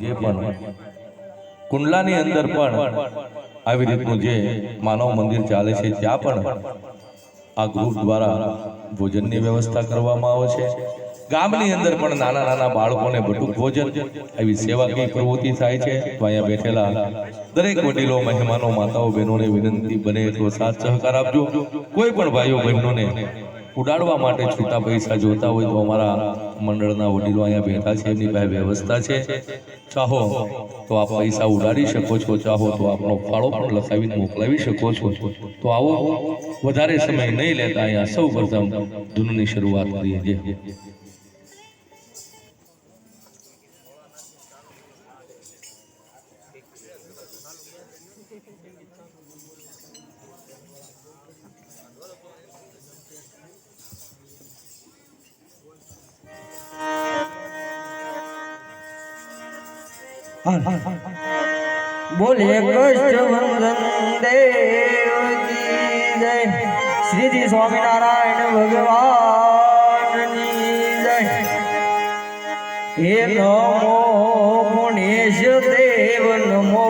જે પણ કુંડલાની અંદર પણ આવી રીતનું જે માનવ મંદિર ચાલે છે, ત્યાં પણ આ ગ્રુપ દ્વારા ભોજનની વ્યવસ્થા કરવામાં આવે છે. ગામની અંદર પણ નાના નાના બાળકોને બટુક ભોજન, એવી સેવાકીય પ્રવૃત્તિ થાય છે. તો અહીંયા બેઠેલા દરેક વડીલો, મહેમાનો, માતાઓ, બહેનોને વિનંતી બને તો સાથ સહકાર આપજો. કોઈ પણ ભાઈઓ, બહેનોને ઉડાડવા માટે છૂટા પૈસા જોતા હોય તો અમારા મંડળના વડીલો અહીંયા બેઠા છે, એમની પાસે વ્યવસ્થા છે. ચાહો તો આપ પૈસા ઉડાડી શકો છો, ચાહો તો આપનો ફાળો પણ લખાવીને મોકલાવી શકો છો. તો આવો, વધારે સમય નહીં લેતા અહીંયા સૌ પ્રથમ ધૂનની શરૂઆત કરીએ. જે બોલે કષ્ટવંદન દેવજી જય શ્રીજી સ્વામિનારાયણ ભગવાનની જય. હે નમો ગુણેશ દેવ નમો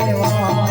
દેવા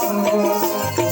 Oh.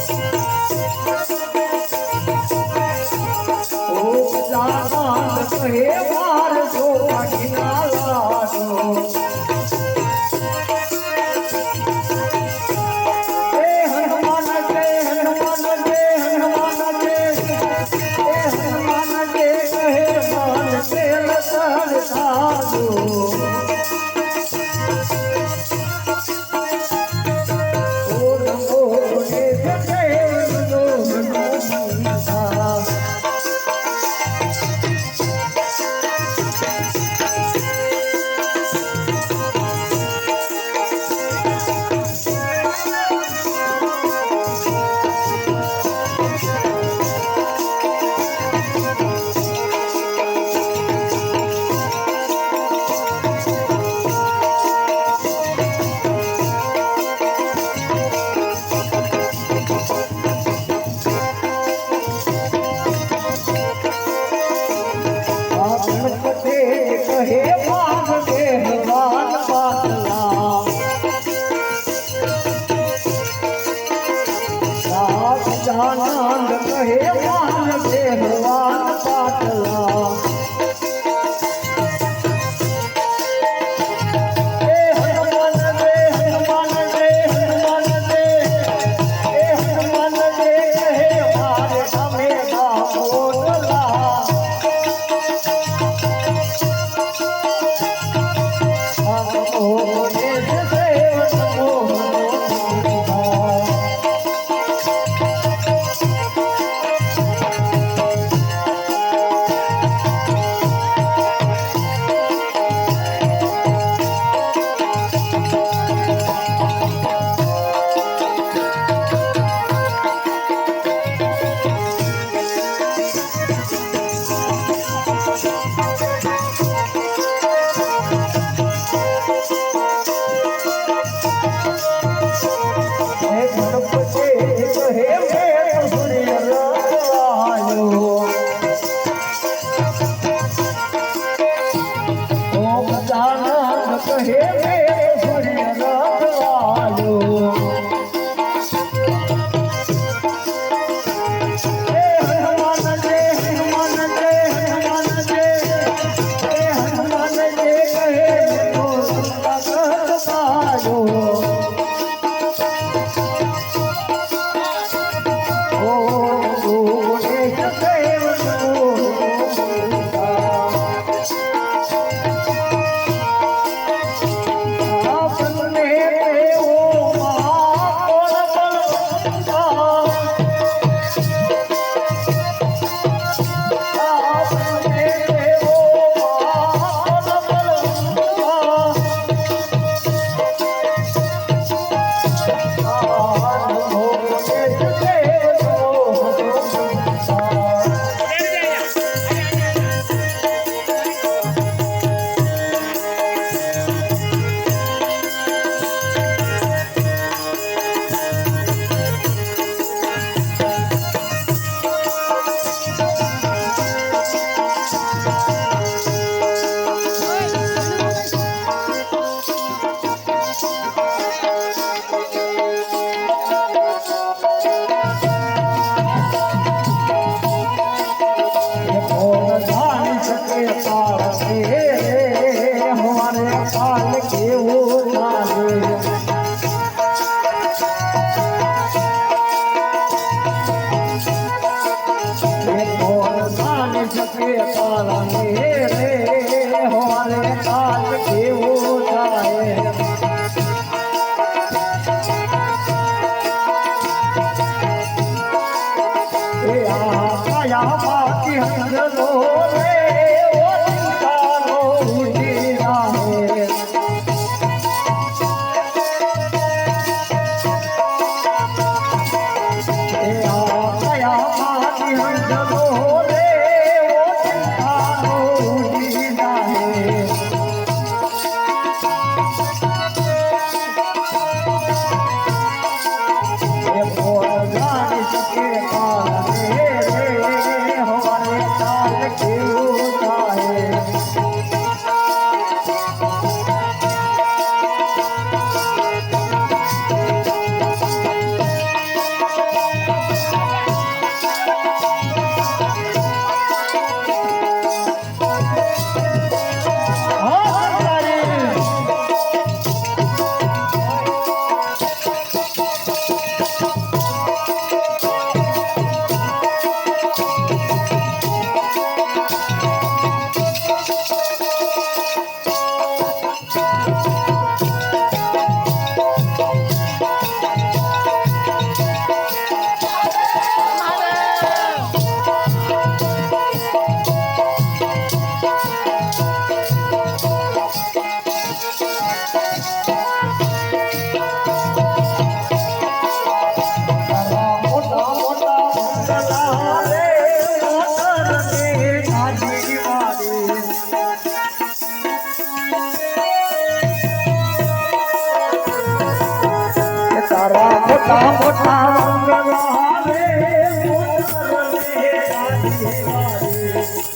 厉害了啊